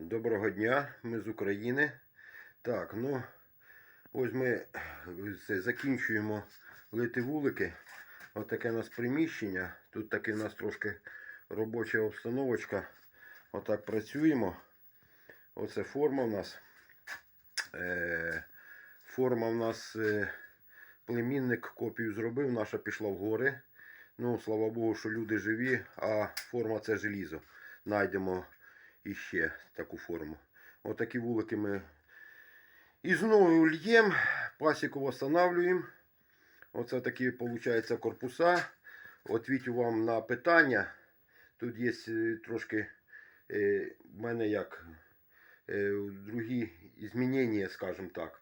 Доброго дня, ми з України. Так, ну ось ми це, закінчуємо лити вулики. Отаке у нас приміщення. Тут таки у нас трошки робоча обстановочка. Отак працюємо. Оце форма у нас. Е, форма у нас е, племінник копію зробив, наша пішла в гори. Ну, слава Богу, що люди живі, а форма це желізо. Найдемо іще таку форму. Отакі вулики ми і знову льємо, пасіку встановлюємо. Оце такі, виходить, корпуса. Отвітю вам на питання. Тут є е, трошки е, в мене як е, другі змінення, скажімо так.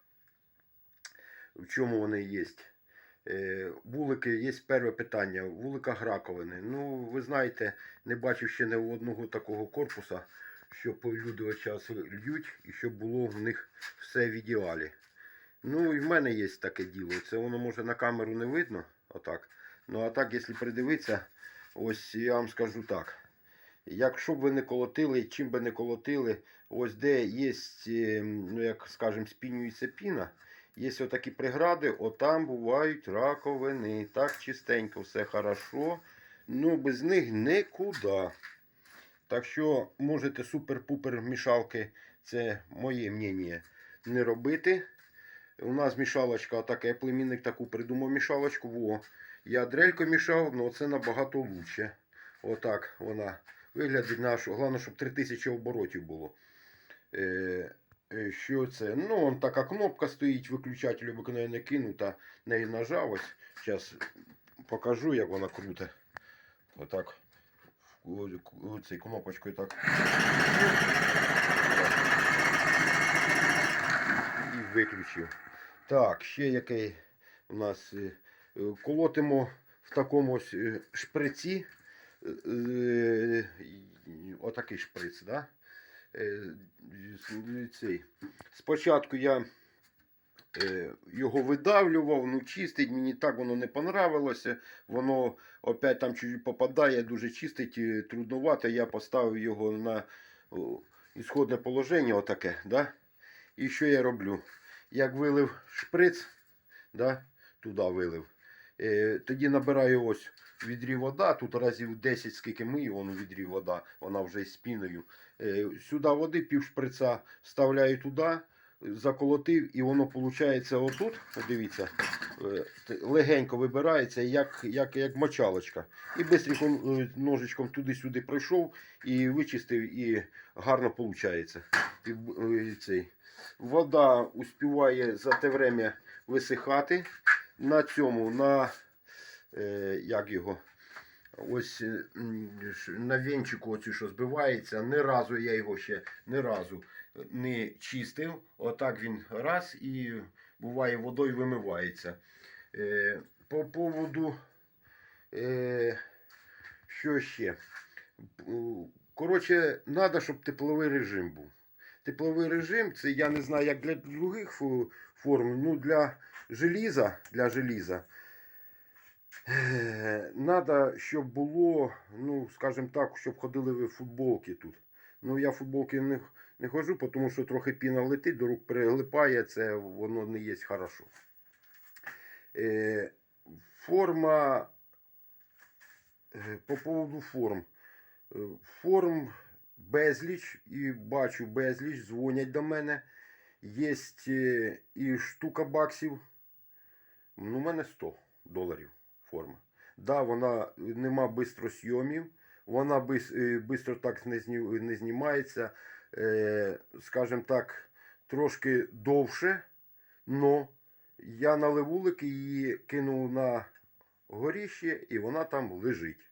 В чому вони є? Вулики, є перше питання. Вулика Граковини. Ну, ви знаєте, не бачив ще не одного такого корпуса, щоб люди час льють і щоб було в них все в ідеалі. Ну і в мене є таке діло. Це воно може на камеру не видно. Отак. Ну а так, якщо придивитися, ось я вам скажу так. Якщо б ви не колотили, чим би не колотили, ось де є, е, ну як скажемо, спінюється піна, є отакі прегради, отам бувають раковини. Так чистенько, все хорошо. Ну, без них нікуди. Так що можете супер-пупер мішалки, це моє мнення, не робити. У нас мішалочка така, я племінник таку придумав мішалочку. Во. Я дрелько мішав, але це набагато лучше. Отак вона виглядить нашу. Головне, щоб 3000 оборотів було. Е, е, що це? Ну, он така кнопка стоїть, виключатель обикновенно кинута, неї нажав. Ось. Зараз покажу, як вона крута. Отак. Цією кнопочкою так. І виключив. Так, ще який у нас е, е, колотимо в такому ось е, шприці. Отакий шприц, да? Спочатку я його видавлював, ну чистить, мені так воно не понравилося. Воно опять там чуть попадає, дуже чистить, е, трудновато. Я поставив його на ісходне положення, отаке. Да? І що я роблю? Як вилив шприц, да? туди вилив. Е, тоді набираю ось відрі вода, тут разів 10, скільки мию, воно відрі вода, вона вже з піною. Е, сюди води, пів шприца вставляю туди, заколотив, і воно виходить отут, дивіться, е, легенько вибирається, як, як, як мочалочка. І швидко ножичком туди-сюди пройшов і вичистив, і гарно виходить. Е. Вода успіває за те время висихати. На цьому, на е, як його, ось е, на венчику оцю, що збивається, ні разу я його ще ні разу не чистив. Отак він раз і буває водою вимивається. Е, по поводу, е, що ще? Коротше, треба, щоб тепловий режим був. Тепловий режим, це я не знаю, як для других форм, ну для желіза, для желіза. Треба, щоб було, ну, скажімо так, щоб ходили ви футболки тут. Ну, я футболки не, не ходжу, тому що трохи піна летить, до рук прилипає, це воно не є хорошо. Е, форма. е, По поводу форм. Е, Форм безліч і бачу безліч, дзвонять до мене. Є і штука баксів. Ну, у мене 100 доларів форма. Да, вона нема бистросйомів, вона швидко так не, знімається. Е, скажімо так, трошки довше. Но я на левулик її кинув на горіще і вона там лежить.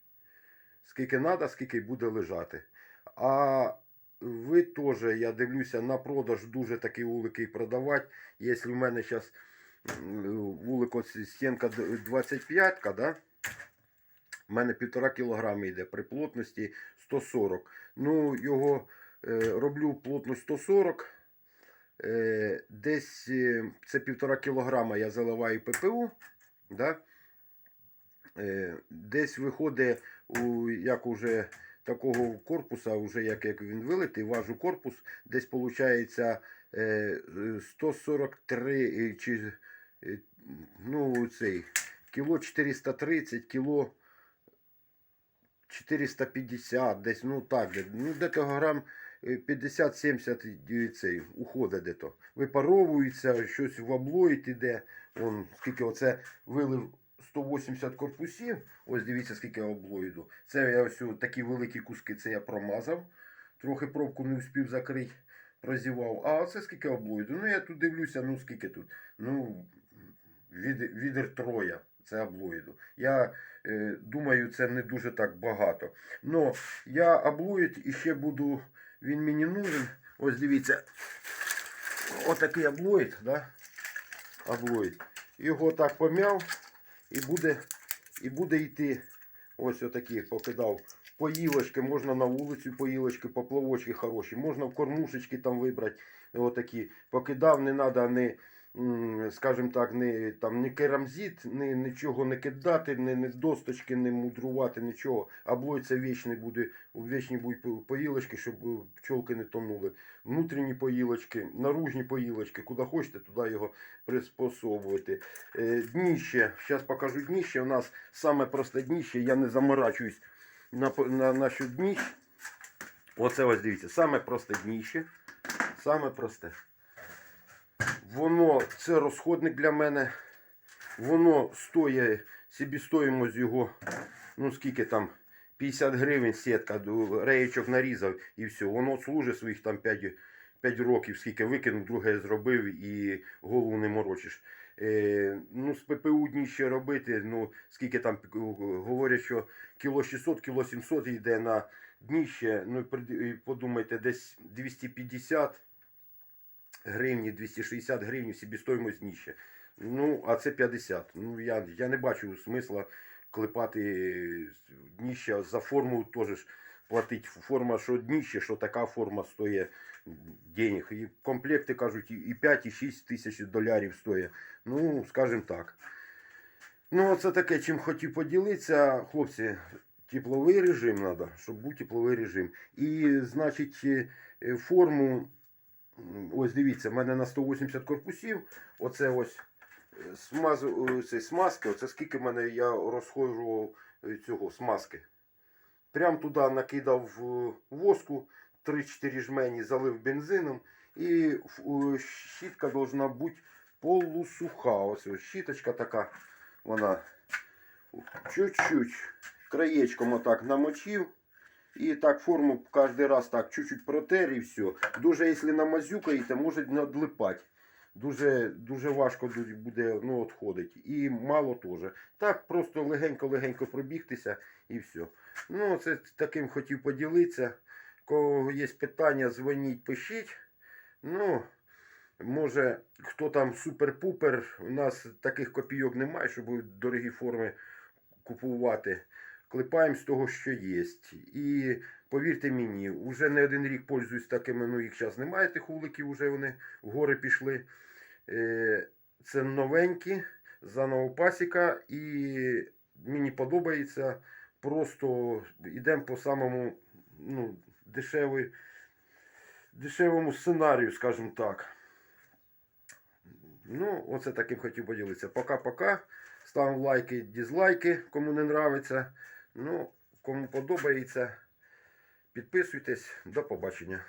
Скільки треба, скільки буде лежати. А ви теж, я дивлюся, на продаж дуже такі вулики продавати. Якщо в мене зараз вулик ось стінка 25, да? У мене 1,5 кг йде при плотності 140. Ну, його е, роблю плотність 140. Е, десь е, це 1,5 кг я заливаю ППУ. Да? Е, десь виходить, у, як уже такого корпуса, вже як, як він вилитий, важу корпус, десь виходить е, 143 е, чи е, ну, цей, кіло 430, кіло 450, десь, ну так, ну де-то грам е, 50-70 цей, уходить де-то. Випаровується, щось в облоїд іде. Вон, скільки оце вилив 180 корпусів. Ось дивіться, скільки облоїду. Це я ось такі великі куски це я промазав. Трохи пробку не встиг закрити, прозівав. А оце скільки облоїду. Ну я тут дивлюся, ну скільки тут. Ну, від, відер троя. Це облоїду. Я е, думаю, це не дуже так багато. Но я облоїд і ще буду. Він мені нужен. Ось дивіться. Отакий облоїд, да? Облоїд. Його так пом'яв і буде, і буде йти. Ось отакі покидав. Поїлочки, можна на вулицю поїлочки, поплавочки хороші, можна в кормушечки там вибрати. Отакі. Покидав, не треба не, скажімо так, не, там, не керамзит, не, нічого не кидати, не, не досточки, не мудрувати, нічого. Облой це вічний буде, вічні будуть поїлочки, щоб е, пчолки не тонули. Внутрішні поїлочки, наружні поїлочки, куди хочете, туди його приспособувати. Е, Дніще, зараз покажу дніще. У нас саме просте дніще, я не заморачуюсь на, на нашу дніще. Оце ось дивіться, саме просте дніще. Саме просте. Воно це розходник для мене. Воно стоїть, собі його, ну скільки там, 50 гривень сітка, реєчок нарізав і все. Воно служить своїх там 5, 5 років, скільки викинув, друге зробив і голову не морочиш. Е, ну, з ППУ дніще робити, ну, скільки там е, говорять, що кіло 600, кіло 700 йде на дніще. Ну, е, подумайте, десь 250 гривні, 260 гривень собі дніще. Ну, а це 50. Ну, я, я не бачу смисла клепати дніще за форму теж платить. Форма, що дніще, що така форма стоїть денег. І комплекти кажуть, і- і 5, і 6 тисяч долярів стоїть. Ну, скажімо так. Ну, це таке, чим хотів поділитися, хлопці. Тепловий режим треба, щоб був тепловий режим. І, значить, е, форму, ось дивіться, в мене на 180 корпусів. Оце ось е, смаз, е, смазки, оце скільки в мене я розходжував е, цього смазки. Прям туди накидав воску, 3-4 жмені залив бензином. І щітка должна бути полусуха. Ось ось щіточка така, вона чуть-чуть краєчком отак намочив. І так форму кожен раз так чуть-чуть протер і все. Дуже, якщо намазюкаєте, може не одлипати. Дуже, дуже важко буде ну, відходить. І мало теж. Так, просто легенько-легенько пробігтися і все. Ну, це таким хотів поділитися. Кого є питання, дзвоніть, пишіть. Ну, може, хто там супер-пупер. У нас таких копійок немає, щоб дорогі форми купувати. Клепаємо з того, що є. І повірте мені, вже не один рік пользуюсь такими, ну їх зараз немає тих вуликів, вже вони в гори пішли. Е, Це новенькі, заново пасіка, і мені подобається. Просто йдемо по самому ну, дешевий, дешевому сценарію, скажімо так. Ну, оце таким хотів поділитися. Пока-пока. Ставимо лайки, дізлайки, кому не нравиться. Ну, кому подобається, підписуйтесь. До побачення.